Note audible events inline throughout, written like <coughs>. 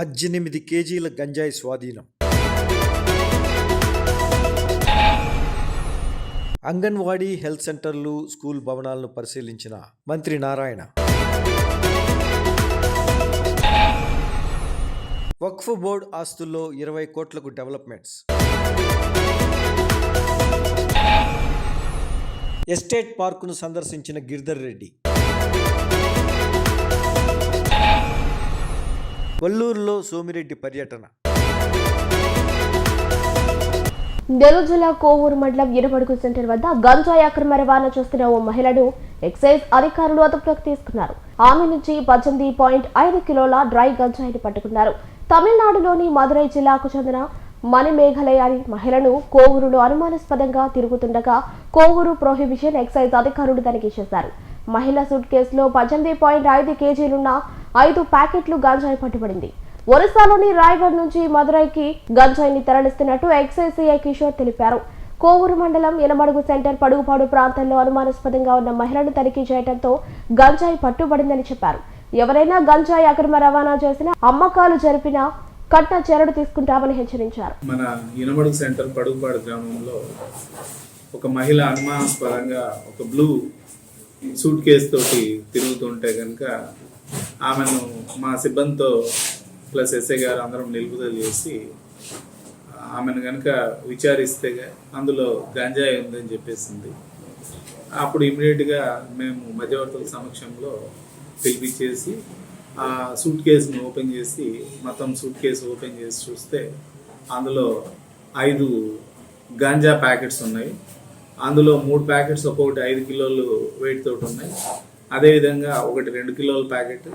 పద్దెనిమిది కేజీల గంజాయి స్వాధీనం. అంగన్వాడీ హెల్త్ సెంటర్లు స్కూల్ భవనాలను పరిశీలించిన మంత్రి నారాయణ. వక్ఫ్ బోర్డ్ ఆస్తుల్లో ఇరవై కోట్లకు డెవలప్మెంట్స్. ఎస్టేట్ పార్కును సందర్శించిన గిరిధర్ రెడ్డి. వల్లూరులో సోమిరెడ్డి పర్యటన. నెల్లూరు జిల్లా కోవూరు మండలం ఇరుమడుగు సెంటర్ వద్ద గంజాయి అక్రమ రవాణా చేస్తున్న ఓ మహిళను ఎక్సైజ్ అధికారులు అదుపులోకి తీసుకున్నారు. ఆమె నుంచి పద్దెనిమిది పాయింట్ ఐదు కిలోల డ్రై గంజాయిని పట్టుకున్నారు. తమిళనాడులోని మదురై జిల్లాకు చెందిన మణిమేఘలయ అనే మహిళను కోవూరులో అనుమానాస్పదంగా తిరుగుతుండగా కోవూరు ప్రొహిబిషన్ ఎక్సైజ్ అధికారులు తనిఖీ చేశారు. మహిళ సూట్ కేసులో పద్దెనిమిది పాయింట్ ఐదు కేజీలున్న ఐదు ప్యాకెట్లు గంజాయి పట్టుబడింది. ఒరిస్సాలోని రాయగఢ్ నుంచి మదురైకి గంజాయిని తరలిస్తున్నట్టు ఎక్సైజ్ సిఐ కిషోర్ తెలిపారు. కోవూరు మండలం ఎనమడుగు సెంటర్ పడుగుపాడు ప్రాంతంలో అనుమానాస్పదంగా ఉన్న మహిళను తనిఖీ చేయడంతో గంజాయి పట్టుబడిందని చెప్పారు. ఎవరైనా గంజాయి అక్రమ రవాణా చేసినా అమ్మకాలు జరిపిన కట్న చర్యలు తీసుకుంటామని హెచ్చరించారు. మన ఇనమడుగు సెంటర్ పడుగుపాడు గ్రామంలో ఒక మహిళ అనుమానాస్పదంగా ఒక బ్లూ సూట్ కేసు తోటి తిరుగుతుంటే కనుక ఆమెను మా సిబ్బందితో ప్లస్ ఎస్ఐ గారు అందరం నిలుపుదల చేసి ఆమెను కనుక విచారిస్తే అందులో గంజాయి ఉందని చెప్పేసింది. అప్పుడు ఇమీడియట్గా మేము మధ్యవర్తుల సమక్షంలో పిలిపించేసి ఆ సూట్ కేసును ఓపెన్ చేసి మొత్తం సూట్ కేసు ఓపెన్ చేసి చూస్తే అందులో ఐదు గాంజా ప్యాకెట్స్ ఉన్నాయి. అందులో మూడు ప్యాకెట్స్ ఒక్కొక్కటి ఐదు కిలోలు వెయిట్ తోటి ఉన్నాయి. అదేవిధంగా ఒకటి రెండు కిలోల ప్యాకెట్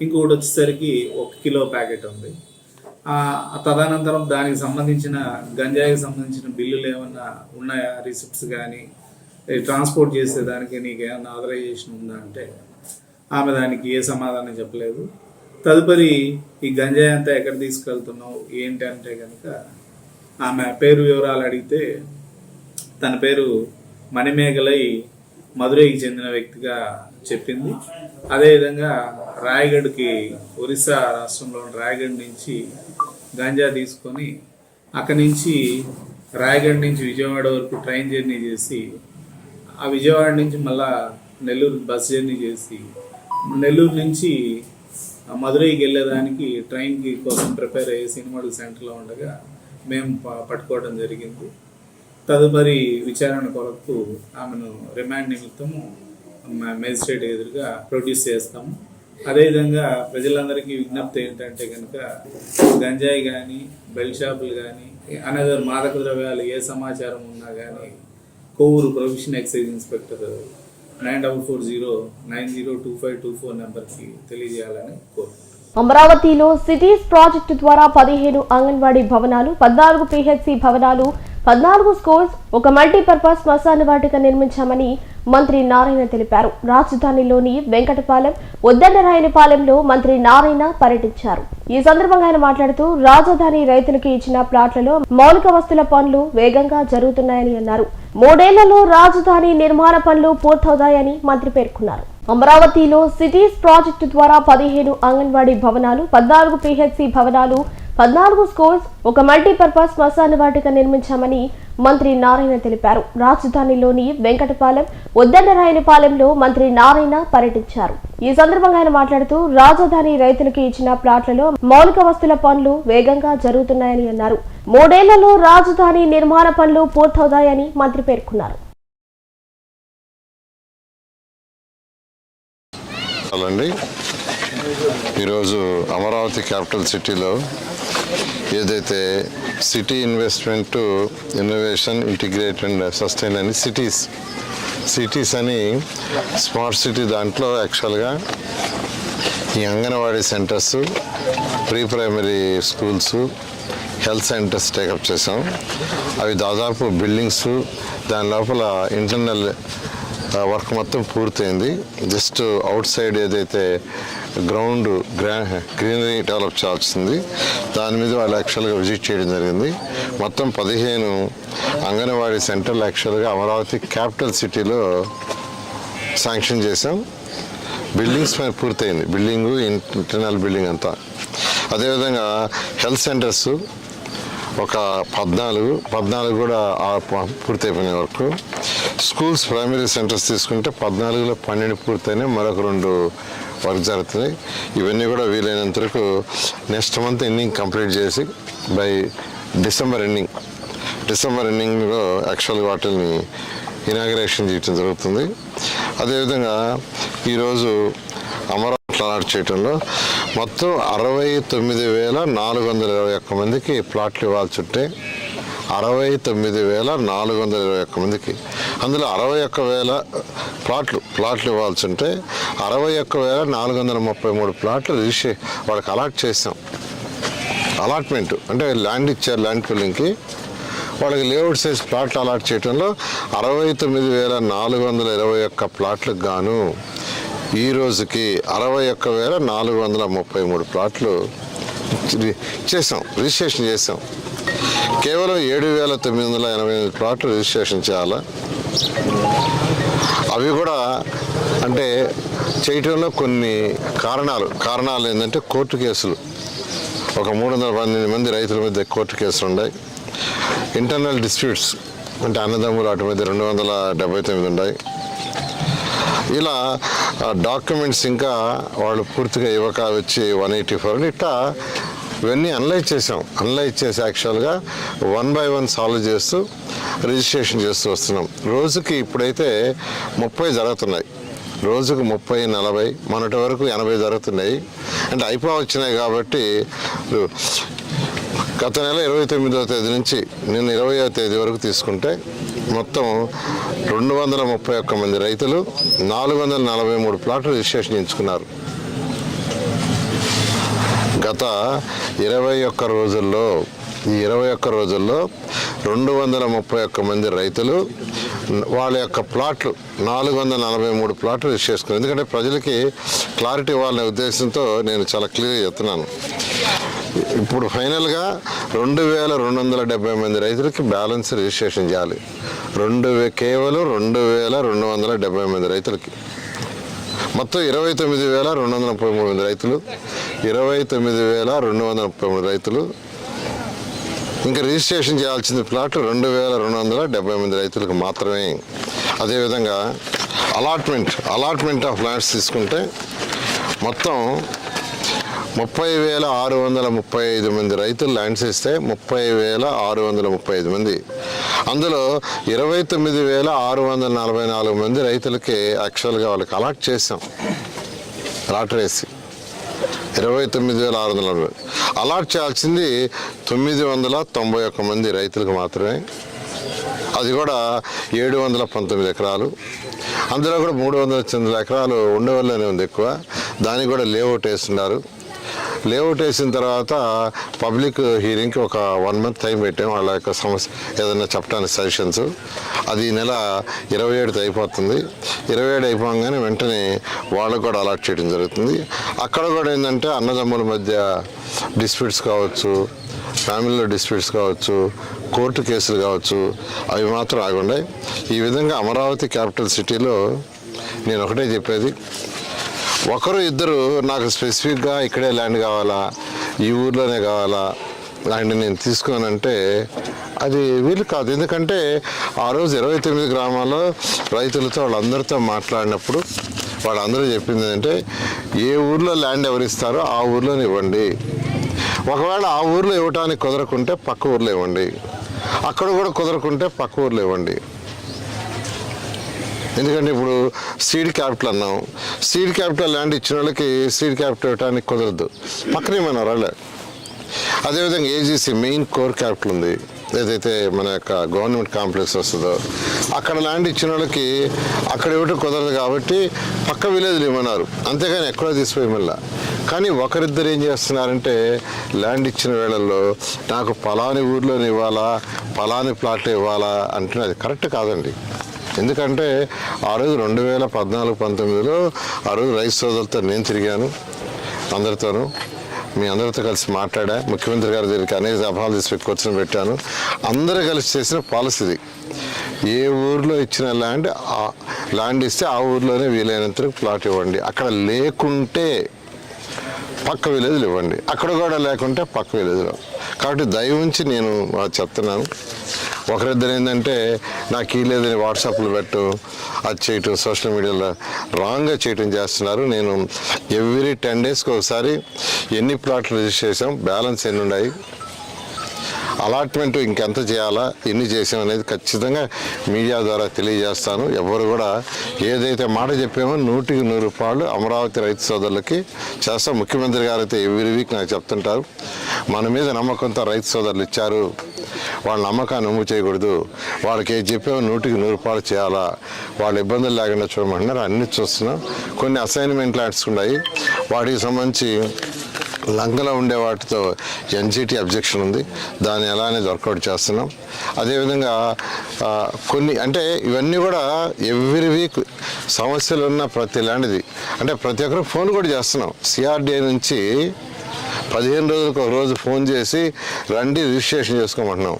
ఇంకొకటి వచ్చేసరికి ఒక కిలో ప్యాకెట్ ఉంది. తదనంతరం దానికి సంబంధించిన గంజాయికి సంబంధించిన బిల్లులు ఏమన్నా ఉన్నాయా? రిసిప్ట్స్ కానీ ట్రాన్స్పోర్ట్ చేసేదానికి నీకు ఏమన్నా ఆథరైజేషన్ ఉందా అంటే ఆమె దానికి ఏ సమాధానం చెప్పలేదు. తదుపరి ఈ గంజాయి అంతా ఎక్కడ తీసుకెళ్తున్నావు? ఏంటి అంటే కనుక ఆమె పేరు వివరాలు అడిగితే తన పేరు మణిమేఘలై మధురైకి చెందిన వ్యక్తిగా చెప్పింది. అదేవిధంగా రాయగఢ్కి ఒరిస్సా రాష్ట్రంలోని రాయగఢ్ నుంచి గాంజా తీసుకొని అక్కడి నుంచి రాయగఢ్ నుంచి విజయవాడ వరకు ట్రైన్ జర్నీ చేసి ఆ విజయవాడ నుంచి మళ్ళా నెల్లూరు బస్ జర్నీ చేసి నెల్లూరు నుంచి మధురైకి వెళ్ళేదానికి ట్రైన్కి కోసం ప్రిపేర్ అయ్యే సినిమాడు సెంటర్లో ఉండగా మేము పట్టుకోవడం జరిగింది. తదుపరి విచారణ కొరకు ఆమెను రిమాండ్ నిమిత్తము మేజిస్ట్రేట్ ఎదురుగా ప్రొడ్యూస్ చేస్తాము అదేవిధంగా ప్రజలందరికీ విజ్ఞప్తి ఏంటంటే కనుక గంజాయి కానీ బెల్ షాపులు కానీ అనదర్ మాదక ద్రవ్యాలు ఏ సమాచారం ఉన్నా కానీ Kovur profession excise inspector nine double four zero nine zero two five two four నెంబర్కి తెలియజేయాలని కోరుతున్నాను అమరావతిలో సిటీస్ ప్రాజెక్టు ద్వారా పదిహేను అంగన్వాడీ భవనాలు పద్నాలుగు పిహెచ్సి భవనాలు పద్నాలుగు స్కూల్స్ ఒక మల్టీపర్పస్ శ్మశాన వాటిక నిర్మించామని మంత్రి నారాయణ తెలిపారు. రాజధానిలోని వెంకటపాలెం ఉద్దండరాయనిపాలెంలో మంత్రి నారాయణ పర్యటించారు. ఈ సందర్భంగా ఆయన మాట్లాడుతూ రాజధాని రైతులకు ఇచ్చిన ప్లాట్లలో మౌలిక వస్తుల పనులు వేగంగా జరుగుతున్నాయని అన్నారు. మూడేళ్ళలో రాజధాని నిర్మాణ పనులు పూర్తవుతాయని మంత్రి పేర్కొన్నారు. అమరావతిలో సిటీస్ ప్రాజెక్టు ద్వారా పదిహేను అంగన్వాడీ భవనాలు పద్నాలుగు పిహెచ్సి భవనాలు పద్నాలుగు స్కూల్స్ ఒక మల్టీపర్పస్ శ్మశాన వాటిక నిర్మించామని మంత్రి నారాయణ తెలిపారు. రాజధానిలోని వెంకటపాలెం ఉద్దన్నరాయనిపాలెంలో మంత్రి నారాయణ పర్యటించారు. ఈ సందర్భంగా ఆయన మాట్లాడుతూ రాజధాని రైతులకు ఇచ్చిన ప్లాట్లలో మౌలిక వస్తుల పనులు వేగంగా జరుగుతున్నాయని అన్నారు. మూడేళ్ళలో రాజధాని నిర్మాణ పనులు పూర్తవుతాయని మంత్రి పేర్కొన్నారు. అండి ఈరోజు అమరావతి క్యాపిటల్ సిటీలో ఏదైతే city investment innovation integrate and sustain అని సిటీస్ సిటీస్ అని స్మార్ట్ సిటీ దాంట్లో యాక్చువల్గా ఈ anganwadi centres pre primary schools health centres take up చేసాం అవి దాదాపు బిల్డింగ్స్ దాని లోపల ఇంటర్నల్ వర్క్ మొత్తం పూర్తయింది. జస్ట్ అవుట్ సైడ్ ఏదైతే గ్రౌండ్ గ్రా గ్రీనరీ డెవలప్ చేయాల్సింది దాని మీద వాళ్ళు యాక్చువల్గా విజిట్ చేయడం జరిగింది. మొత్తం పదిహేను అంగన్వాడీ సెంటర్లు యాక్చువల్గా అమరావతి క్యాపిటల్ సిటీలో శాంక్షన్ చేసాం బిల్డింగ్స్ పైన పూర్తయింది. బిల్డింగ్ ఇంటర్నల్ బిల్డింగ్ అంతా. అదేవిధంగా హెల్త్ సెంటర్స్ ఒక పద్నాలుగు పద్నాలుగు కూడా పూర్తయిపోయిన వరకు స్కూల్స్ ప్రైమరీ సెంటర్స్ తీసుకుంటే పద్నాలుగులో పన్నెండు పూర్తయినా మరొక రెండు వర్క్ జరుగుతున్నాయి. ఇవన్నీ కూడా వీలైనంత వరకు నెక్స్ట్ మంత్ ఎండింగ్ కంప్లీట్ చేసి బై డిసెంబర్ ఎండింగ్ డిసెంబర్ ఎండింగ్లో యాక్చువల్ వాటిని ఇనాగ్రేషన్ చేయటం జరుగుతుంది. అదేవిధంగా ఈరోజు అమరావతి అలాట్ చేయడంలో మొత్తం అరవై తొమ్మిది వేల నాలుగు వందల ఇరవై ఒక్క మందికి ప్లాట్లు ఇవ్వాల్సి ఉంటే అరవై తొమ్మిది వేల నాలుగు వందల ఇరవై ఒక్క మందికి. అందులో అరవై ఒక్క వేల ప్లాట్లు ప్లాట్లు ఇవ్వాల్సి ఉంటే అరవై ఒక్క వేల నాలుగు వందల ముప్పై మూడు ప్లాట్లు రిజిస్ట్రే వాళ్ళకి అలాట్ చేసాం. అలాట్మెంట్ అంటే ల్యాండ్ ఇచ్చారు ల్యాండ్ ఫిల్లింగ్కి. వాళ్ళకి లేఅవుట్ సైజ్ ప్లాట్లు అలాట్ చేయడంలో అరవై తొమ్మిది వేల నాలుగు వందల ఇరవై ఒక్క ప్లాట్లకు గాను ఈ రోజుకి అరవై ఒక్క వేల నాలుగు వందల ముప్పై మూడు ప్లాట్లు చేసాం రిజిస్ట్రేషన్ చేసాం. కేవలం ఏడు వేల తొమ్మిది వందల ఎనభై ఎనిమిది ప్లాట్లు రిజిస్ట్రేషన్ చేయాలా? అవి కూడా అంటే చేయటంలో కొన్ని కారణాలు. కారణాలు ఏంటంటే కోర్టు కేసులు. ఒక మూడు వందల పన్నెండు మంది రైతుల మీద కోర్టు కేసులు ఉన్నాయి. ఇంటర్నల్ డిస్ప్యూట్స్ అంటే అన్నదమ్ములు వాటి మీద రెండు వందల డెబ్బై తొమ్మిది ఉన్నాయి. ఇలా డాక్యుమెంట్స్ ఇంకా వాళ్ళు పూర్తిగా ఇవ్వక వచ్చి వన్ ఎయిటీ ఫోర్ ఇట్లా ఇవన్నీ అనలైజ్ చేసాం అనలైజ్ చేసి యాక్చువల్గా వన్ బై వన్ సాల్వ్ చేస్తూ రిజిస్ట్రేషన్ చేస్తూ వస్తున్నాం. రోజుకి ఇప్పుడైతే ముప్పై జరుగుతున్నాయి. రోజుకు ముప్పై నలభై మొన్నటి వరకు ఎనభై జరుగుతున్నాయి. అంటే అయిపో వచ్చినాయి కాబట్టి గత నెల ఇరవై తొమ్మిదవ తేదీ నుంచి నిన్న ఇరవయో తేదీ వరకు తీసుకుంటే మొత్తం రెండు వందల ముప్పై ఒక్క మంది రైతులు నాలుగు వందల నలభై మూడు ప్లాట్లు రిజిస్ట్రేషన్ చేయించుకున్నారు. గత ఇరవై ఒక్క రోజుల్లో ఈ ఇరవై ఒక్క రోజుల్లో రెండు వందల ముప్పై ఒక్క మంది రైతులు వాళ్ళ యొక్క ప్లాట్లు నాలుగు వందల నలభై మూడు ప్లాట్లు రిజిస్టర్ చేసుకున్నారు. ఎందుకంటే ప్రజలకి క్లారిటీ ఇవ్వాలనే ఉద్దేశంతో నేను చాలా క్లియర్గా చెప్తున్నాను. ఇప్పుడు ఫైనల్గా రెండు వేల రెండు వందల డెబ్బై మంది రైతులకి బ్యాలెన్స్ రిజిస్ట్రేషన్ చేయాలి. రెండు కేవలం రెండు వేల రెండు వందల డెబ్బై మంది రైతులకి. మొత్తం ఇరవై తొమ్మిది వేల రెండు వందల ముప్పై మూడు మంది రైతులు ఇరవై తొమ్మిది వేల రెండు వందల ముప్పై మూడు రైతులు. ఇంకా రిజిస్ట్రేషన్ చేయాల్సిన ప్లాట్ రెండు వేల రెండు వందల డెబ్బై మంది రైతులకు మాత్రమే. అదేవిధంగా అలాట్మెంట్ అలాట్మెంట్ ఆఫ్ ల్యాండ్స్ తీసుకుంటే మొత్తం ముప్పై వేల ఆరు వందల ముప్పై ఐదు మంది రైతులు ల్యాండ్స్ ఇస్తే ముప్పై వేల ఆరు వందల ముప్పై ఐదు మంది. అందులో ఇరవై తొమ్మిది వేల ఆరు వందల నలభై నాలుగు మంది రైతులకి యాక్చువల్గా వాళ్ళకి అలాట్ చేసాం అలాట్ వేసి ఇరవై తొమ్మిది వేల ఆరు వందల నలభై. అలాట్ చేయాల్సింది తొమ్మిది వందల తొంభై ఒక్క మంది రైతులకు మాత్రమే. అది కూడా ఏడు వందల పంతొమ్మిది ఎకరాలు. అందులో కూడా మూడు వందల తొమ్మిది ఎకరాలు ఉండవల్లోనే ఉంది ఎక్కువ. దానికి కూడా లేఅవుట్ వేస్తున్నారు. లేఅవుట్ వేసిన తర్వాత పబ్లిక్ హీరింగ్కి ఒక వన్ మంత్ టైం పెట్టాం. వాళ్ళ యొక్క సమస్య ఏదైనా చెప్పడానికి సజెషన్స్. అది ఈ నెల ఇరవై ఏడుతో అయిపోతుంది. ఇరవై ఏడు అయిపోగానే వెంటనే వాళ్ళకు కూడా అలాట్ చేయడం జరుగుతుంది. అక్కడ కూడా ఏంటంటే అన్నదమ్ముల మధ్య డిస్ప్యూట్స్ కావచ్చు ఫ్యామిలీలో డిస్ప్యూట్స్ కావచ్చు కోర్టు కేసులు కావచ్చు అవి మాత్రం ఆగుండాయి. ఈ విధంగా అమరావతి క్యాపిటల్ సిటీలో నేను ఒకటే చెప్పేది. ఒకరు ఇద్దరు నాకు స్పెసిఫిక్గా ఇక్కడే ల్యాండ్ కావాలా ఈ ఊర్లోనే కావాలా ల్యాండ్ నేను తీసుకోనంటే అది వీలు కాదు. ఎందుకంటే ఆ రోజు ఇరవై తొమ్మిది గ్రామాల్లో రైతులతో వాళ్ళందరితో మాట్లాడినప్పుడు వాళ్ళందరూ చెప్పింది ఏంటంటే ఏ ఊర్లో ల్యాండ్ ఎవరిస్తారో ఆ ఊర్లోనే ఇవ్వండి. ఒకవేళ ఆ ఊర్లో ఇవ్వటానికి కుదరకుంటే పక్క ఊర్లో ఇవ్వండి. అక్కడ కూడా కుదరకుంటే పక్క ఊర్లో ఇవ్వండి. ఎందుకంటే ఇప్పుడు సీడ్ క్యాపిటల్ అన్నాం. సీడ్ క్యాపిటల్ ల్యాండ్ ఇచ్చిన వాళ్ళకి సీడ్ క్యాపిటల్ ఇవ్వడానికి కుదరదు. పక్కనే మన వాళ్ళే అదేవిధంగా ఏజీసీ మెయిన్ కోర్ క్యాపిటల్ ఉంది. ఏదైతే మన యొక్క గవర్నమెంట్ కాంప్లెక్స్ వస్తుందో అక్కడ ల్యాండ్ ఇచ్చిన వాళ్ళకి అక్కడ ఇవ్వటం కుదరదు కాబట్టి పక్క విలేజ్లు ఇవ్వన్నారు అంతేగాని ఎక్కడో తీసిపోయి మళ్ళా. కానీ ఒకరిద్దరు ఏం చేస్తున్నారంటే ల్యాండ్ ఇచ్చిన వేళల్లో నాకు పలాని ఊర్లోని ఇవ్వాలా పలాని ప్లాట్ ఇవ్వాలా అంటే అది కరెక్ట్ కాదండి. ఎందుకంటే ఆ రోజు రెండు వేల పద్నాలుగు పంతొమ్మిదిలో ఆ రోజు రైతు సోదరులతో నేను తిరిగాను అందరితోనూ. మీ అందరితో కలిసి మాట్లాడా ముఖ్యమంత్రి గారి దగ్గరికి అనేక సభలు తీసి కూర్చొని పెట్టాను. అందరూ కలిసి చేసిన పాలసీది ఏ ఊర్లో ఇచ్చిన ల్యాండ్ ఆ ల్యాండ్ ఇస్తే ఆ ఊర్లోనే వీలైనంత ప్లాట్ ఇవ్వండి. అక్కడ లేకుంటే పక్క విలేజ్లు ఇవ్వండి. అక్కడ కూడా లేకుంటే పక్క విలేజ్లో. కాబట్టి దయ ఉంచి నేను చెప్తున్నాను. ఒకరిద్దరు ఏంటంటే నాకు ఈ లేదని వాట్సాప్లో పెట్టు అది చేయటం సోషల్ మీడియాలో రాంగ్గా చేయటం చేస్తున్నారు. నేను ఎవ్రీ టెన్ డేస్కి ఒకసారి ఎన్ని ప్లాట్లు రిజిస్టర్ చేసాం బ్యాలెన్స్ ఎన్ని ఉన్నాయి అలాట్మెంట్ ఇంకెంత చేయాలా ఎన్ని చేసాం అనేది ఖచ్చితంగా మీడియా ద్వారా తెలియజేస్తాను. ఎవరు కూడా ఏదైతే మాట చెప్పామో నూటికి నూరు రూపాయలు అమరావతి రైతు సోదరులకి చేస్తాం. ముఖ్యమంత్రి గారు అయితే ఎవ్రీ వీక్ నాకు చెప్తుంటారు మన మీద నమ్మకంతో రైతు సోదరులు ఇచ్చారు వాళ్ళ నమ్మకాన్ని నమ్ము చేయకూడదు. వాళ్ళకి ఏది చెప్పామో నూటికి నూరు చేయాలా. వాళ్ళ ఇబ్బందులు లేకుండా చూడమంటున్నారు. అన్ని చూస్తున్నాం. కొన్ని అసైన్మెంట్ ఆడుచుకున్నాయి ఉన్నాయి. వాటికి సంబంధించి లంకలో ఉండే వాటితో ఎన్జిటి అబ్జెక్షన్ ఉంది. దాన్ని ఎలా అనేది వర్కౌట్ చేస్తున్నాం. అదేవిధంగా కొన్ని అంటే ఇవన్నీ కూడా ఎవ్రీ వీక్ సమస్యలు ఉన్న ప్రతి లాంటిది అంటే ప్రతి ఒక్కరు ఫోన్ కూడా చేస్తున్నాం. సిఆర్డీఏ నుంచి పదిహేను రోజులకు ఒక రోజు ఫోన్ చేసి రండి రిజిస్ట్రేషన్ చేసుకోమంటున్నాం.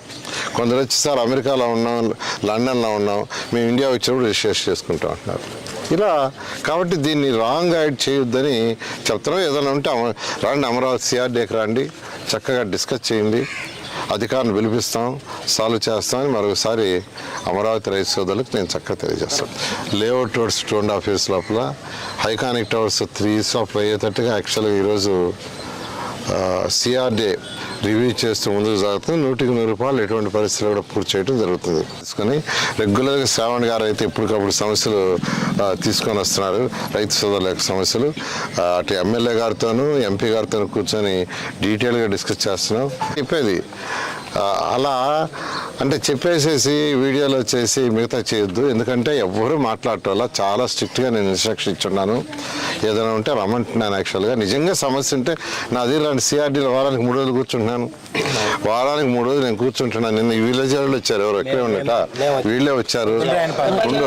కొందరు వచ్చి సార్ అమెరికాలో ఉన్నాం లండన్లో ఉన్నాం మేము ఇండియా వచ్చినప్పుడు రిజిస్ట్రేషన్ చేసుకుంటాం అంటున్నారు. ఇలా కాబట్టి దీన్ని రాంగ్ గైడ్ చేయొద్దని చెప్తున్నాం. ఏదైనా ఉంటే అమ- రండి అమరావతి సిఆర్డీకి రండి చక్కగా డిస్కస్ చేయండి అధికారులను పిలిపిస్తాం సాల్వ్ చేస్తామని మరొకసారి అమరావతి రైతు సోదరులకు నేను చక్కగా తెలియజేస్తాను. Layout towers two and half years లోపల హైకానిక్ టవర్స్ త్రీ ఇయర్స్ లోపల అయ్యేటట్టుగా యాక్చువల్గా ఈరోజు సిఆర్డే రివ్యూ చేస్తూ ముందుకు సాగుతుంది. నూటికి నూరు రూపాయలు ఎటువంటి పరిస్థితులు కూడా పూర్తి చేయడం జరుగుతుంది. తీసుకొని రెగ్యులర్గా శ్రావణ్ గారు అయితే ఇప్పటికప్పుడు సమస్యలు తీసుకొని వస్తున్నారు. రైతు సోదరుల యొక్క సమస్యలు. అటు ఎమ్మెల్యే గారితోనూ ఎంపీ గారితోనూ కూర్చొని డీటెయిల్గా డిస్కస్ చేస్తున్నాం. చెప్పేది అలా అంటే చెప్పేసేసి వీడియోలో చేసి మిగతా చేయొద్దు. ఎందుకంటే ఎవ్వరూ మాట్లాడటం చాలా స్ట్రిక్ట్గా నేను ఇన్స్ట్రక్షన్ ఇచ్చున్నాను. ఏదైనా ఉంటే రమ్మంటున్నాను యాక్చువల్గా నిజంగా సమస్య ఉంటే నాది ఇలాంటి సిఆర్డీలో వారానికి మూడు రోజులు కూర్చుంటున్నాను. వారానికి మూడు రోజులు నేను కూర్చుంటున్నాను. నిన్న ఈ విలేజ్ వాళ్ళు వచ్చారు ఎవరు? ఎక్కడే ఉండట? వీళ్ళే వచ్చారు. ఉండు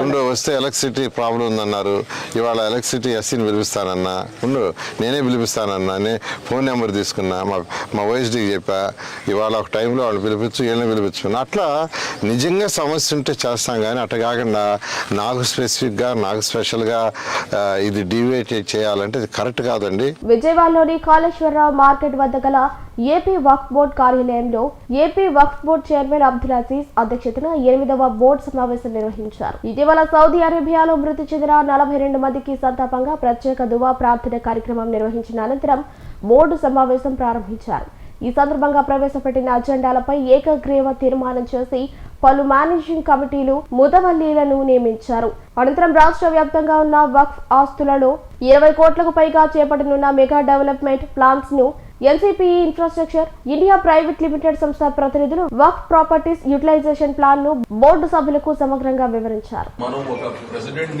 ఉండు వస్తే ఎలక్ట్రిసిటీ ప్రాబ్లం ఉందన్నారు. ఇవాళ ఎలక్ట్రిసిటీ ఎస్సీని పిలిపిస్తానన్నా. ఉండు నేనే పిలిపిస్తానన్నా. నే ఫోన్ నెంబర్ తీసుకున్నా. మా మా ఓఎస్డీకి చెప్పా. ఇవాళ ఒక టైంలో వాళ్ళు పిలిపించు వీళ్ళని పిలిపించుకున్నా అట్లా నిజంగా సమస్య ఉంటే చేస్తాం కానీ అట్లా కాకుండా నాకు స్పెసిఫిక్గా నాకు స్పెషల్గా ఇది డివేట్ చేయాలంటే ఇది కరెక్ట్ కాదండి. విజయవాడలోని కాళేశ్వరరావు మార్కెట్ వద్ద గల ఏపీ వక్ఫ్ బోర్డ్ కార్యాలయంలో AP Waqf board chairman Abdul Aziz అధ్యక్షతన ఎనిమిదవ బోర్డు సమావేశం నిర్వహించారు. ఇటీవల సౌదీ అరేబియాలో మృతి చెందిన నలభై రెండు మందికి సంతాపంగా ప్రత్యేక దువా ప్రార్థన కార్యక్రమం నిర్వహించిన అనంతరం బోర్డు సమావేశం ప్రారంభించారు. ఈ సందర్భంగా ప్రవేశపెట్టిన అజెండాలపై ఏకగ్రీవ తీర్మానం చేసి పలు మేనేజింగ్ కమిటీలు ముదవల్లీలను నియమించారు. అనంతరం రాష్ట్ర వ్యాప్తంగా ఉన్న వక్ఫ్ ఆస్తులలో ఇరవై కోట్లకు పైగా చేపట్టనున్న mega development ప్లాన్స్ను NCPE infrastructure India private limited సంస్థ ప్రతినిధులు వక్ఫ్ ప్రాపర్టీస్ యూటిలైజేషన్ ప్లాన్ను బోర్డు సభ్యులకు సమగ్రంగా వివరించారు. మనం ఒక ప్రెసిడెంట్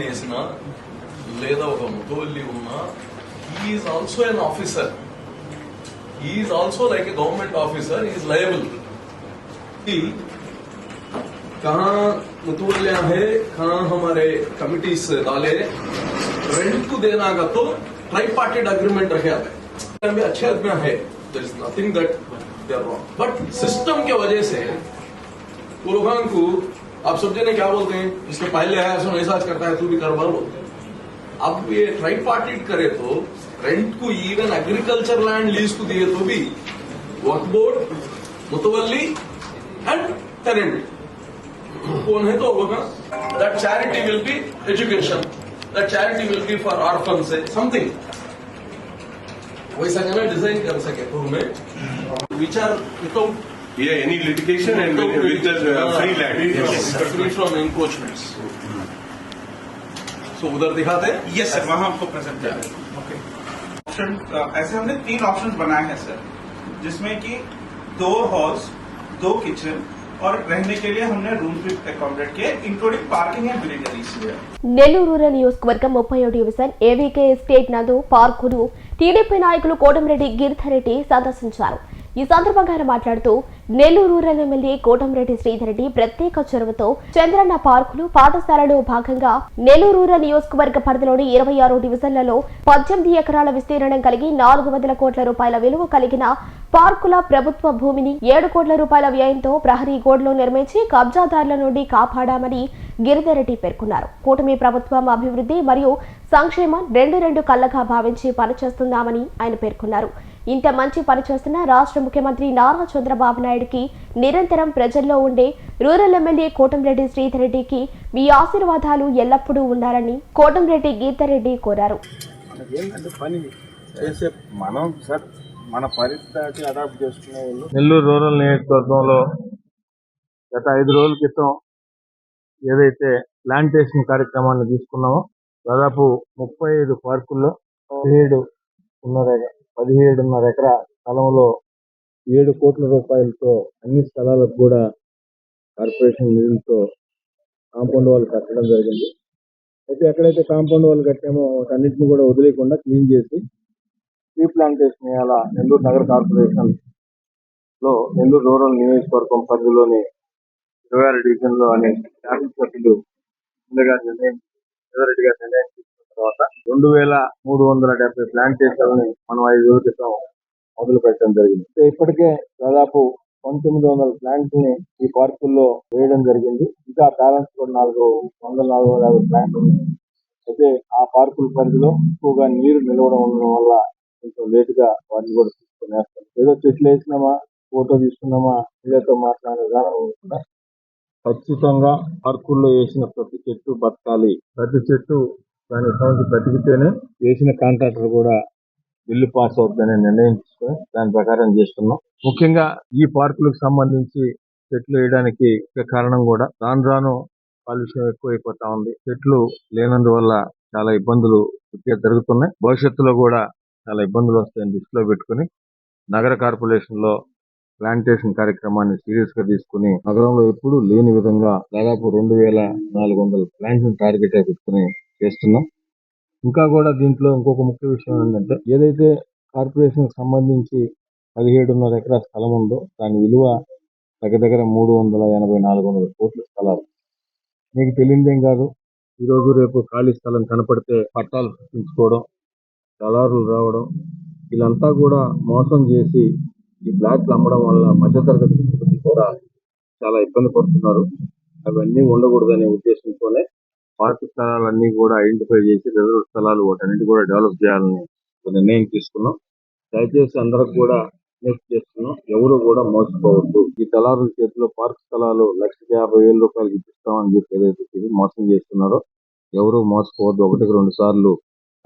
లేదా ఒక ముతవల్లి ఉన్నా is also he is also like a government officer, he is liable. कहाँ मुतवल्या है कहाँ हमारे कमिटीज डाले रेंट को देना का तो ट्राई अग्रीमेंट रखे आते हैं। अच्छे आदमी है there is nothing that they wrong but system के वजह से पुरोगान को आप सब जने क्या बोलते हैं? इसके पहले आया ऐसा ऐसा करता है तू भी कर बोलते हैं। अब ये ट्राई करे तो रेंट को इवन एग्रीकल्चर लैंड लीज को दिए तो भी वर्क बोर्ड मुतवली एंड टेनेंट कौन है तो होगा that charity will be education that charity will be for orphan से समथिंग वैसा कहना डिज़ाइन कर सके तो हमें विचार without Yeah, any litigation and with, with the uh, free land. Yes. So उधर दिखाते हैं यस सर वहाँ आपको प्रेजेंट करें ओके ऑप्शन ऐसे हमने तीन ऑप्शंस बनाए हैं सर जिसमें कि दो हॉल्स दो किचन और रहने के लिए हमने रूम भी अकोमोडेट किए including parking and militaries Nellore rural నియోజకవర్గం ముప్పై డివిజన్ ఏవీకే ఎస్టేట్ నందు పార్కును టీడీపీ నాయకులు కోటమిరెడ్డి గిరిధరెడ్డి సందర్శించారు ఈ సందర్భంగా ఆయన మాట్లాడుతూ నెల్లూరు రూరల్ ఎమ్మెల్యే కోటంరెడ్డి శ్రీధరెడ్డి ప్రత్యేక చొరవతో చంద్రన్న పార్కులు పాఠశాలలో భాగంగా నెల్లూరు రూరల్ నియోజకవర్గ పరిధిలోని ఇరవై ఆరు డివిజన్లలో పద్దెనిమిది ఎకరాల విస్తీర్ణం కలిగి నాలుగు వందల కోట్ల రూపాయల విలువ కలిగిన పార్కుల ప్రభుత్వ భూమిని ఏడు కోట్ల రూపాయల వ్యయంతో ప్రహరీ గోడ్లో నిర్మించి కబ్జాదారుల నుండి కాపాడామని గిరిధరెడ్డి పేర్కొన్నారు. కూటమి ప్రభుత్వం అభివృద్ధి మరియు సంక్షేమం రెండు రెండు కళ్ళగా భావించి పనిచేస్తున్నామని ఆయన పేర్కొన్నారు. ఇంత మంచి పని చేస్తున్న రాష్ట్ర ముఖ్యమంత్రి నారా చంద్రబాబు నాయుడుకి నిరంతరం ప్రజల్లో ఉండే రూరల్ ఎమ్మెల్యే కోటంరెడ్డి శ్రీధర్ రెడ్డికి మీ ఆశీర్వాదాలు ఎల్లప్పుడూ ఉండాలని కోటంరెడ్డి గీతారెడ్డి రెడ్డి కోరారు. ఏంటంటే పని చేసే మనం సార్ మన పరిస్థితి అడాప్ట్ చేసుకునే వాళ్ళు. నెల్లూరు రూరల్ నియోజకవర్గంలో గత ఐదు రోజుల క్రితం ఏదైతే ప్లాంటేషన్ కార్యక్రమాన్ని తీసుకున్నామో దాదాపు ముప్పై ఐదు పార్కుల్లో పదిహేడు ఉన్నర పదిహేడున్నర ఎకరా స్థలంలో ఏడు కోట్ల రూపాయలతో అన్ని స్థలాలకు కూడా కార్పొరేషన్ నిధులతో కాంపౌండ్ వాళ్ళు కట్టడం జరిగింది. అయితే ఎక్కడైతే కాంపౌండ్ వాళ్ళు కట్టామో వాటన్నింటిని కూడా వదిలేయకుండా క్లీన్ చేసి ట్రీ ప్లాంటేషన్ ఇవాళ నెల్లూరు నగర కార్పొరేషన్లో నెల్లూరు రూరల్ నియోజకవర్గం పరిధిలోని ఇరవై ఆరు డివిజన్లో అనే శాసనసభ్యులు ముందుగా నిర్ణయం రెడ్డి గారు నిర్ణయం తర్వాత రెండు వేల మూడు వందల డెబ్బై ప్లాంటేషన్లని మనం ఐదు రోజుల క్రితం మొదలు పెట్టడం జరిగింది. ఇప్పటికే దాదాపు పంతొమ్మిది వందల ప్లాంట్ని ఈ పార్కుల్లో వేయడం జరిగింది. ఇంకా బ్యాలెన్స్ కూడా నాలుగు వందల నాలుగు వందల యాభై ప్లాంట్లు ఉన్నాయి. అయితే ఆ పార్కుల పరిధిలో ఎక్కువగా నీరు నిలవడం ఉండడం వల్ల కొంచెం లేట్గా వాటిని కూడా తీసుకుని వేస్తాం ఏదో చెట్లు వేసినామా ఫోటో తీసుకున్నామా వీళ్ళతో మాట్లాడే విధానం కూడా ఖచ్చితంగా పార్కుల్లో వేసిన ప్రతి చెట్టు బతకాలి. ప్రతి చెట్టు దాని సంబంధించి బ్రతికితేనే వేసిన కాంట్రాక్టర్ కూడా బిల్లు పాస్ అవుతుందని నిర్ణయం తీసుకొని దాని ప్రకారం చేస్తున్నాం. ముఖ్యంగా ఈ పార్కులకు సంబంధించి చెట్లు వేయడానికి కారణం కూడా రాను రాను కాలుష్యం ఎక్కువైపోతా ఉంది. చెట్లు లేనందువల్ల చాలా ఇబ్బందులు జరుగుతున్నాయి. భవిష్యత్తులో కూడా చాలా ఇబ్బందులు వస్తాయని దృష్టిలో పెట్టుకుని నగర కార్పొరేషన్లో ప్లాంటేషన్ కార్యక్రమాన్ని సీరియస్గా తీసుకుని నగరంలో ఎప్పుడూ లేని విధంగా దాదాపు రెండు వేల నాలుగు వందల ప్లాంట్స్ టార్గెట్ పెట్టుకుని చేస్తున్నాం. ఇంకా కూడా దీంట్లో ఇంకొక ముఖ్య విషయం ఏంటంటే ఏదైతే కార్పొరేషన్కి సంబంధించి పదిహేడున్నర ఎకరా స్థలం ఉందో దాని విలువ దగ్గర దగ్గర మూడు వందల ఎనభై నాలుగు వందల కోట్ల స్థలాలు. మీకు తెలియదేం కాదు. ఈరోజు రేపు ఖాళీ స్థలం కనపడితే పట్టాలు సృష్టించుకోవడం దళారులు రావడం వీళ్ళంతా కూడా మోసం చేసి ఈ ఫ్లాట్లు అమ్మడం వల్ల మధ్యతరగతి కూడా చాలా ఇబ్బంది పడుతున్నారు. అవన్నీ ఉండకూడదనే ఉద్దేశంతోనే పార్క్ స్థలాలన్నీ కూడా ఐడెంటిఫై చేసి రిజర్వ్ స్థలాలు వాటన్నిటి కూడా డెవలప్ చేయాలని ఒక నిర్ణయం తీసుకున్నాం. దయచేసి అందరికి కూడా విజ్ఞప్తి చేస్తున్నాం. ఎవరు కూడా మోసపోవద్దు. ఈ దళారుల చేతిలో పార్క్ స్థలాలు లక్ష యాభై వేల రూపాయలు ఇప్పిస్తామని చెప్పి ఏదైతే చెప్పి మోసం చేస్తున్నారో ఎవరు మోసపోవద్దు. ఒకటికి రెండు సార్లు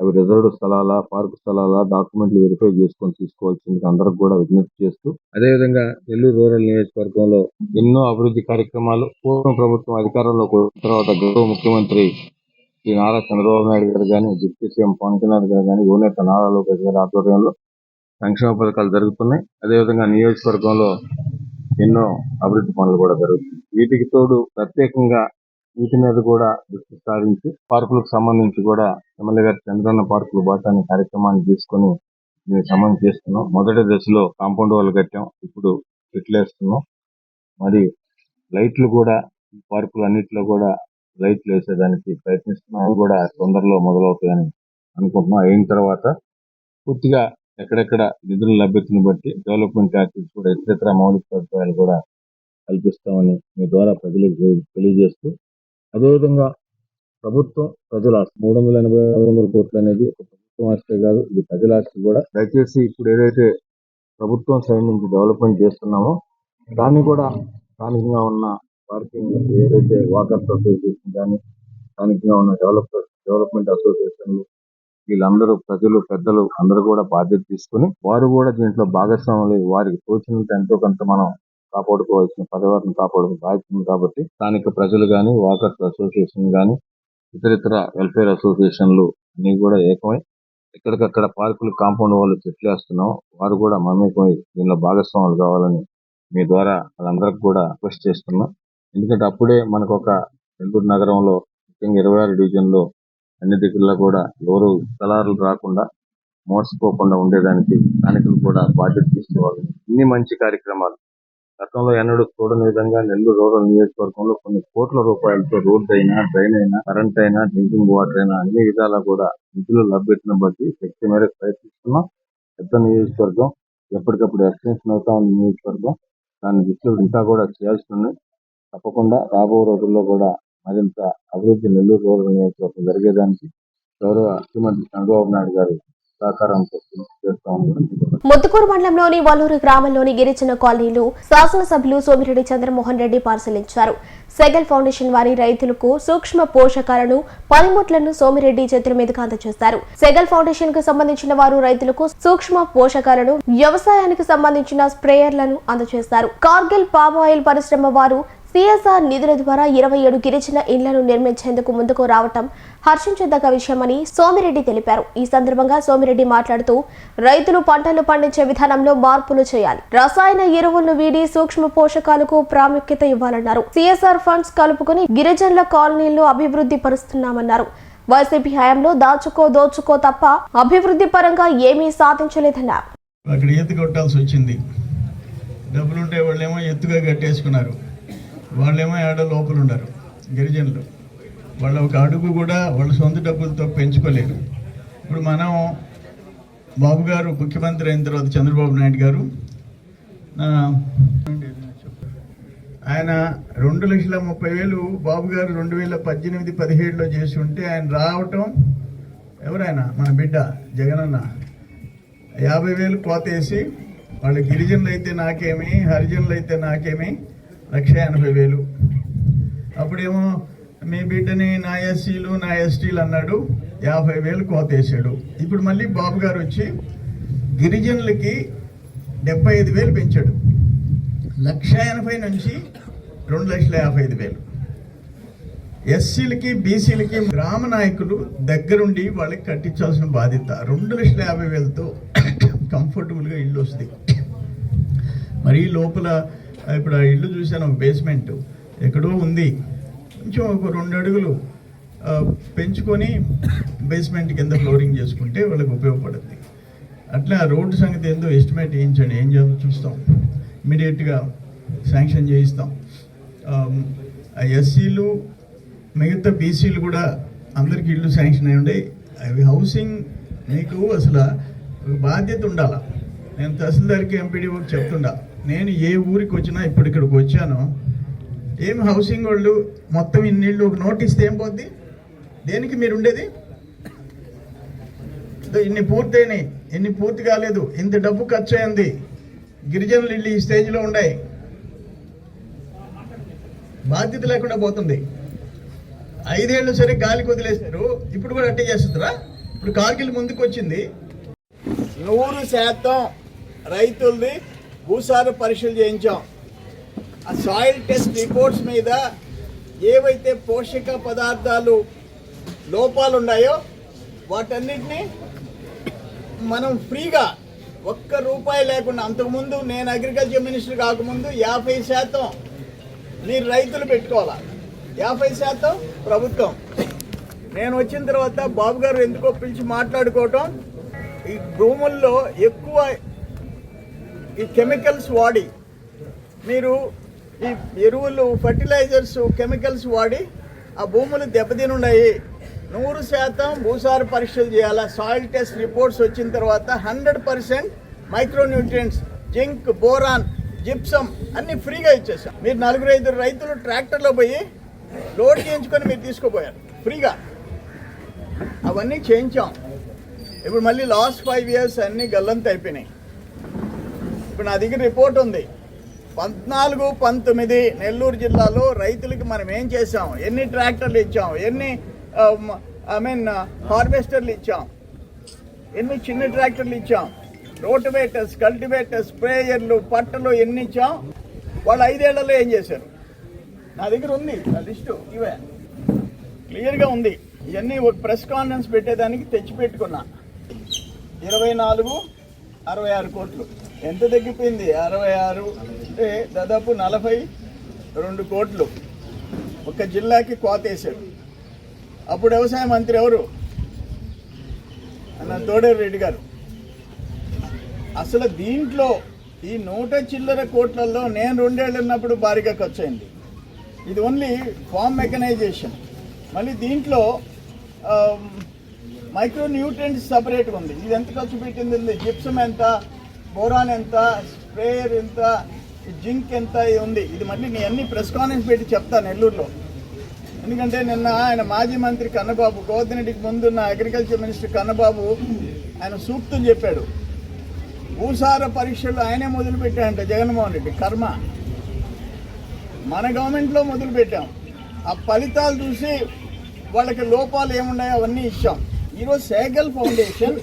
అవి రిజర్వ్డ్ స్థలాల పార్క్ స్థలాల డాక్యుమెంట్లు వెరిఫై చేసుకొని తీసుకోవాల్సింది అందరికి కూడా విజ్ఞప్తి చేస్తూ. అదేవిధంగా నెల్లూరు రూరల్ నియోజకవర్గంలో ఎన్నో అభివృద్ధి కార్యక్రమాలు పూర్వ ప్రభుత్వం అధికారంలోకి వచ్చిన తర్వాత గౌరవ ముఖ్యమంత్రి శ్రీ నారా చంద్రబాబు నాయుడు గారు కానీ డిప్యూటీ సీఎం పవన్ కళ్యాణ్ గారు కానీ యువనేత నారా లోకేష్ గారి ఆధ్వర్యంలో సంక్షేమ పథకాలు జరుగుతున్నాయి. అదేవిధంగా నియోజకవర్గంలో ఎన్నో అభివృద్ధి పనులు కూడా జరుగుతున్నాయి. వీటికి తోడు ప్రత్యేకంగా వీటి మీద కూడా దృష్టి సారించి పార్కులకు సంబంధించి కూడా ఎమ్మెల్యే గారి చంద్రన్న పార్కులు బాటాన్ని కార్యక్రమాన్ని తీసుకొని మేము సమయం చేస్తున్నాం. మొదటి దశలో కాంపౌండ్ వాళ్ళు కట్టాం. ఇప్పుడు చెట్లు వేస్తున్నాం. మరి లైట్లు కూడా పార్కులు అన్నింటిలో కూడా లైట్లు వేసేదానికి ప్రయత్నిస్తున్నాం. అవి కూడా తొందరలో మొదలవుతాయని అనుకుంటున్నాం. అయిన తర్వాత పూర్తిగా ఎక్కడెక్కడ నిధుల లభ్యతను బట్టి డెవలప్మెంట్ యాక్టివిటీస్ కూడా ఇతర మౌలిక సదుపాయాలు కూడా కల్పిస్తామని మీ ద్వారా ప్రజలకు తెలియజేస్తూ అదేవిధంగా ప్రభుత్వం ప్రజల ఆస్తి మూడు వందల ఎనభై ఆరు వందల కోట్లు అనేది ప్రభుత్వం ఆస్తి కాదు ఇది ప్రజల ఆస్తి కూడా. దయచేసి ఇప్పుడు ఏదైతే ప్రభుత్వం సైడ్ నుంచి డెవలప్మెంట్ చేస్తున్నామో దాన్ని కూడా స్థానికంగా ఉన్న పార్కింగ్ ఏదైతే వాకర్స్ అసోసియేషన్ కానీ స్థానికంగా ఉన్న డెవలపర్ డెవలప్మెంట్ అసోసియేషన్లు వీళ్ళందరూ ప్రజలు పెద్దలు అందరూ కూడా బాధ్యత తీసుకుని వారు కూడా దీంట్లో భాగస్వాములు వారికి తోచినంత ఎంతో కొంత మనం కాపాడుకోవాల్సిన పదవారిని కాపాడుకునే బాధ్యత కాబట్టి స్థానిక ప్రజలు కానీ వాకర్స్ అసోసియేషన్ కానీ ఇతర ఇతర వెల్ఫేర్ అసోసియేషన్లు అన్ని కూడా ఏకమై ఎక్కడికక్కడ పార్కులు కాంపౌండ్ వాళ్ళు చెట్లు వేస్తున్నాం వారు కూడా మమేకమై దీనిలో భాగస్వాములు కావాలని మీ ద్వారా వాళ్ళందరికి కూడా రిక్వెస్ట్ చేస్తున్నాం. ఎందుకంటే అప్పుడే మనకు ఒక నెల్లూరు నగరంలో ముఖ్యంగా ఇరవై ఆరు డివిజన్లో అన్ని దగ్గరలో కూడా ఎవరు కలారులు రాకుండా మోసపోకుండా ఉండేదానికి స్థానికులు కూడా బాధ్యత తీసుకోవాలి ఇన్ని మంచి కార్యక్రమాలు గతంలో ఎన్నడూ చూడని విధంగా నెల్లూరు రూరల్ నియోజకవర్గంలో కొన్ని కోట్ల రూపాయలతో రోడ్డు అయినా డ్రైన్ అయినా కరెంట్ అయినా డ్రింకింగ్ వాటర్ అయినా అన్ని విధాలా కూడా నిధులు లభ్యతను బట్టి శక్తి మేరకు ప్రయత్నిస్తున్నాం. పెద్ద నియోజకవర్గం ఎప్పటికప్పుడు ఎక్స్టెన్షన్ అవుతా ఉంది నియోజకవర్గం. దాని దృష్టిలో ఇంకా కూడా చేయాల్సి ఉంది. తప్పకుండా రాబో రోజుల్లో కూడా మరింత అభివృద్ధి నెల్లూరు రూరల్ నియోజకవర్గం జరిగేదానికి గౌరవ ముఖ్యమంత్రి చంద్రబాబు నాయుడు గారు చేస్తా ముత్తుకూరు మండలంలోని వల్లూరు గ్రామంలోని గిరిజన కాలనీలు శాసనసభ్యులు సోమిరెడ్డి చంద్రమోహన్ రెడ్డి పరిశీలించారు. సెగల్ ఫౌండేషన్ వారి రైతులకు సూక్ష్మ పోషకాలను పనిముట్లను సోమిరెడ్డి చేతుల మీదుగా అందజేశారు. సెగల్ ఫౌండేషన్కు సంబంధించిన వారు రైతులకు సూక్ష్మ పోషకాలను వ్యవసాయానికి సంబంధించిన స్ప్రేయర్లను అందజేశారు. కార్గిల్ పామ్ ఆయిల్ పరిశ్రమ వారు సిఎస్ఆర్ నిధుల ద్వారా ఇరవై ఏడు గిరిజన ఇళ్ళను నిర్మించేందుకు ముందుకు రావటం హర్షించదగ్గ విషయమని సోమిరెడ్డి తెలిపారు. ఈ సందర్భంగా సోమిరెడ్డి మాట్లాడుతూ రైతులు పంటలు పండించే విధానంలో మార్పులు చేయాలి. రసాయన ఎరువులను వీడి సూక్ష్మ పోషకాలకు ప్రాముఖ్యత ఇవ్వాలన్నారు. సిఎస్ఆర్ ఫండ్స్ కలుపుకుని గిరిజనుల కాలనీలను అభివృద్ధి పరుస్తున్నామన్నారు. వైసీపీ హయాంలో దాచుకో దోచుకో తప్ప అభివృద్ధి పరంగా ఏమీ సాధించలేదన్నారు. అక్కడ కొట్టాల్సి వచ్చింది. డబ్బులుంటే వాళ్ళేమో ఎత్తుగా కట్టేసుకున్నారు. వాళ్ళేమో ఏడో లోపల ఉన్నారు గిరిజనులు. వాళ్ళ ఒక అడుగు కూడా వాళ్ళ సొంత డబ్బులతో పెంచుకోలేరు. ఇప్పుడు మనం బాబు గారు ముఖ్యమంత్రి అయిన తర్వాత చంద్రబాబు నాయుడు గారు ఆయన రెండు లక్షల ముప్పై వేలు బాబు గారు రెండు వేల పద్దెనిమిది పదిహేడులో చేసి ఉంటే ఆయన రావటం ఎవరైనా మన బిడ్డ జగనన్న. యాభై వేలు కోత వేసి వాళ్ళు గిరిజనులు అయితే నాకేమి హరిజనులు అయితే నాకేమి లక్ష ఎనభై వేలు. అప్పుడేమో మీ బిడ్డని నా ఎస్సీలు నా ఎస్టీలు అన్నాడు యాభై వేలు కోత వేసాడు. ఇప్పుడు మళ్ళీ బాబు గారు వచ్చి గిరిజనులకి డెబ్బై ఐదు వేలు పెంచాడు. లక్ష ఎనభై నుంచి రెండు లక్షల యాభై ఐదు వేలు. ఎస్సీలకి బీసీలకి గ్రామ నాయకులు దగ్గరుండి వాళ్ళకి కట్టించాల్సిన బాధ్యత. రెండు లక్షల యాభై వేలతో <coughs> కంఫర్టబుల్గా ఇల్లు వస్తుంది. మరి లోపల ఇప్పుడు ఆ ఇల్లు చూశాను బేస్మెంట్ ఎక్కడో ఉంది. కొంచెం ఒక రెండు అడుగులు పెంచుకొని బేస్మెంట్ కింద ఫ్లోరింగ్ చేసుకుంటే వాళ్ళకి ఉపయోగపడుతుంది అట్లా ఆ రోడ్డు సంగతి ఏందో ఎస్టిమేట్ వేయించండి ఏం చేయాలో చూస్తాం. ఇమీడియట్గా శాంక్షన్ చేయిస్తాం. ఆ ఎస్సీలు మిగతా బీసీలు కూడా అందరికీ ఇల్లు శాంక్షన్ అయి ఉండే. అవి హౌసింగ్ మీకు అసలు బాధ్యత ఉండాల. నేను తహసీల్దార్కి ఎంపీడీఓకి చెప్తుండా. నేను ఏ ఊరికి వచ్చినా ఇప్పుడు ఇక్కడికి వచ్చాను ఏం హౌసింగ్ వాళ్ళు మొత్తం ఇన్నిళ్ళు ఒక నోటీస్ ఏం పోద్ది? దేనికి మీరు ఉండేది? ఇన్ని పూర్తయినాయి ఇన్ని పూర్తి కాలేదు ఇంత డబ్బు ఖర్చు అయింది గిరిజనులు ఇల్లు ఈ స్టేజ్లో ఉన్నాయి బాధ్యత లేకుండా పోతుంది. ఐదేళ్ళు సరే గాలికి వదిలేశారు ఇప్పుడు కూడా అట్టే చేస్తుందిరా ఇప్పుడు కార్గిల్ ముందుకు వచ్చింది నూరు శాతం రైతులది భూసార పరీక్షలు చేయించాం. ఆ సాయిల్ టెస్ట్ రిపోర్ట్స్ మీద ఏవైతే పోషక పదార్థాలు లోపాలు ఉన్నాయో వాటన్నిటిని మనం ఫ్రీగా ఒక్క రూపాయి లేకుండా అంతకుముందు నేను అగ్రికల్చర్ మినిస్టర్ కాకముందు యాభై శాతం మీరు రైతులు పెట్టుకోవాలా? యాభై శాతం ప్రభుత్వం. నేను వచ్చిన తర్వాత బాబు గారు ఎందుకో పిలిచి మాట్లాడుకోవటం ఈ భూముల్లో ఎక్కువ ఈ కెమికల్స్ వాడి మీరు ఈ ఎరువులు ఫర్టిలైజర్స్ కెమికల్స్ వాడి ఆ భూములు దెబ్బతినున్నాయి నూరు శాతం భూసార పరీక్షలు చేయాలా? సాయిల్ టెస్ట్ రిపోర్ట్స్ వచ్చిన తర్వాత hundred percent micronutrients zinc boron gypsum అన్ని ఫ్రీగా ఇచ్చేసాం మీరు నలుగురు ఐదు రైతులు ట్రాక్టర్లో పోయి లోడ్ చేయించుకొని మీరు తీసుకుపోయారు. ఫ్రీగా. అవన్నీ చేయించాం. ఇప్పుడు మళ్ళీ లాస్ట్ ఫైవ్ ఇయర్స్ అన్నీ గల్లంత అయిపోయినాయి. ఇప్పుడు నా దగ్గర రిపోర్ట్ ఉంది. పద్నాలుగు పంతొమ్మిది నెల్లూరు జిల్లాలో రైతులకి మనం ఏం చేసాం ఎన్ని ట్రాక్టర్లు ఇచ్చాం? ఎన్ని ఐ మీన్ హార్వెస్టర్లు ఇచ్చాం? ఎన్ని చిన్న ట్రాక్టర్లు ఇచ్చాం? రోటివేటర్స్ కల్టివేటర్స్ స్ప్రేయర్లు పట్టలు ఎన్ని ఇచ్చాం? వాళ్ళు ఐదేళ్ళలో ఏం చేశారు? నా దగ్గర ఉంది నా లిస్టు ఇవే. క్లియర్గా ఉంది. ఇవన్నీ ఒక ప్రెస్ కాన్ఫరెన్స్ పెట్టేదానికి తెచ్చిపెట్టుకున్నా. ఇరవై నాలుగు అరవై ఆరు కోట్లు. ఎంత తగ్గిపోయింది? అరవై ఆరు. అంటే దాదాపు నలభై రెండు కోట్లు. ఒక జిల్లాకి కోత వేశాడు. అప్పుడు వ్యవసాయ మంత్రి ఎవరు? అన్న తోడేరు రెడ్డి గారు. అసలు దీంట్లో ఈ నూట చిల్లర కోట్లలో నేను రెండేళ్ళు ఉన్నప్పుడు భారీగా ఖర్చు అయింది ఇది ఓన్లీ ఫామ్ మెకనైజేషన్ మళ్ళీ దీంట్లో మైక్రో న్యూట్రియంట్స్ సపరేట్గా ఉంది. ఇది ఎంత ఖర్చు పెట్టింది? జిప్సం ఎంత? బోరాన్ ఎంత స్ప్రేయర్ ఎంత జింక్ ఎంత ఇది ఉంది. ఇది మళ్ళీ నేను అన్ని ప్రెస్ కాన్ఫరెన్స్ పెట్టి చెప్తాను నెల్లూరులో. ఎందుకంటే నిన్న ఆయన మాజీ మంత్రి కన్నబాబు గోవర్ధనరెడ్డికి ముందున్న అగ్రికల్చర్ మినిస్టర్ కన్నబాబు ఆయన సూక్తులు చెప్పాడు. భూసార పరీక్షలు ఆయనే మొదలుపెట్టాడంట జగన్మోహన్ రెడ్డి కర్మ. మన గవర్నమెంట్లో మొదలుపెట్టాం. ఆ ఫలితాలు చూసి వాళ్ళకి లోపాలు ఏమున్నాయో అవన్నీ ఇచ్చాం. ఈరోజు సేగల్ ఫౌండేషన్